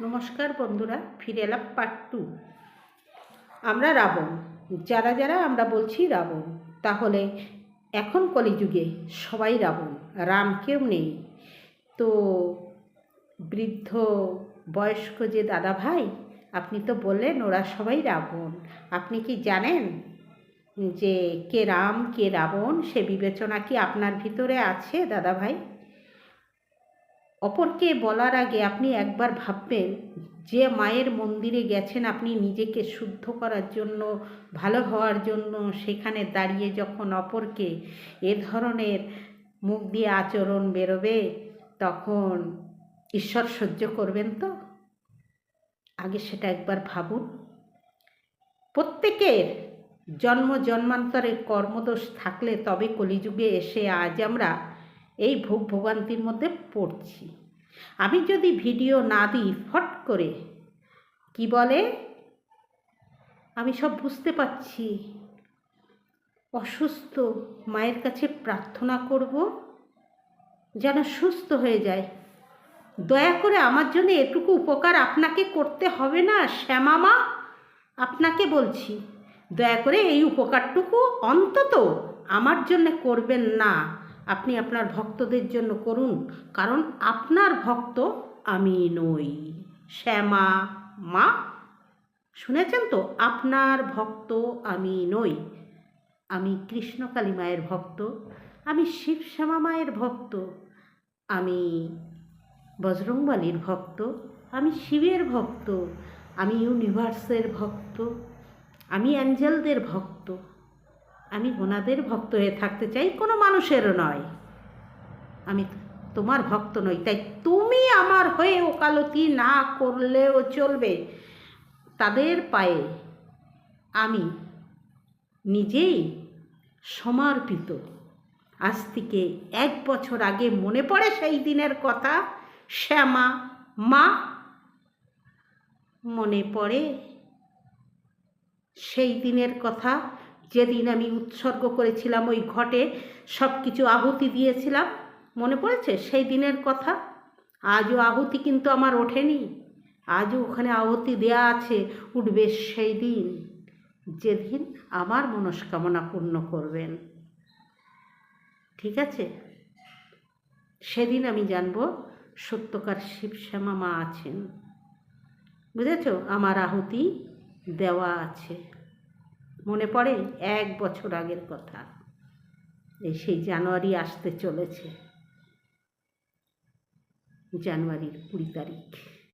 নমস্কার বন্ধুরা, ফিরে এলাম পার্ট টু আমরা রাবণ। যারা যারা, আমরা বলছি রাবণ। তাহলে এখন কলিযুগে সবাই রাবণ, রাম কেউ নেই। তো বৃদ্ধ, বয়স্ক যে দাদা ভাই আপনি তো বললেন ওরা সবাই রাবণ। আপনি কি জানেন যে কে রাম, কে রাবণ, সে বিবেচনা কি আপনার ভিতরে আছে দাদা ভাই অপরকে বলার আগে আপনি একবার ভাববেন, যে মায়ের মন্দিরে গেছেন আপনি নিজেকে শুদ্ধ করার জন্য, ভালো হওয়ার জন্য, সেখানে দাঁড়িয়ে যখন অপরকে এ ধরনের মুখ দিয়ে আচরণ বেরোবে, তখন ঈশ্বর সহ্য করবেন তো? আগে সেটা একবার ভাবুন। প্রত্যেকের জন্ম জন্মান্তরের কর্মদোষ থাকলে তবে কলিযুগে এসে আজ আমরা এই ভোগ ভোগান্তির মধ্যে পড়ছি। আমি যদি ভিডিও না দিই, ফট করে, কি বলে? আমি সব বুঝতে পারছি। অসুস্থ, মায়ের কাছে প্রার্থনা করব, যেন সুস্থ হয়ে যায়। দয়া করে আমার জন্য এটুকু উপকার আপনাকে করতে হবে না, শ্যামামা। আপনাকে বলছি, দয়া করে এই উপকারটুকু অন্তত আমার জন্য করবেন না। আপনি আপনার ভক্তদের জন্য করুন, কারণ আপনার ভক্ত আমি নই। শ্যামা, মা, শুনেছেন তো? আপনার ভক্ত আমি নই। আমি কৃষ্ণকালী মায়ের ভক্ত, আমি শিব শ্যামা মায়ের ভক্ত, আমি বজরংবলীর ভক্ত, আমি শিবের ভক্ত, আমি ইউনিভার্সের ভক্ত, আমি অ্যাঞ্জেলদের ভক্ত। আমি ওনাদের ভক্ত হয়ে থাকতে চাই, কোনো মানুষেরও নয়। আমি তোমার ভক্ত নই, তাই তুমি আমার হয়ে ওকালতি না করলেও চলবে। তাদের পায়ে আমি নিজেই সমর্পিত। আজ থেকে এক বছর আগে মনে পড়ে সেই দিনের কথা, শ্যামা মা, মনে পড়ে সেই দিনের কথা। যেদিন আমি উৎসর্গ করেছিলাম ওই ঘটে সব কিছু আহুতি দিয়েছিলাম। মনে পড়েছে? সেই দিনের কথা। আজও আহুতি কিন্তু আমার ওঠেনি। আজও ওখানে আহুতি দেয়া আছে, উঠবে সেই দিন। যেদিন আমার মনস্কামনা পূর্ণ করবেন। ঠিক আছে? সেদিন আমি জানব সত্যকার শিবশ্যামা মা আছেন। বুঝেছ? আমার আহুতি দেওয়া আছে। মনে পড়ে এক বছর আগের কথা। এই সেই জানুয়ারি আসতে চলেছে। জানুয়ারির কুড়ি তারিখ।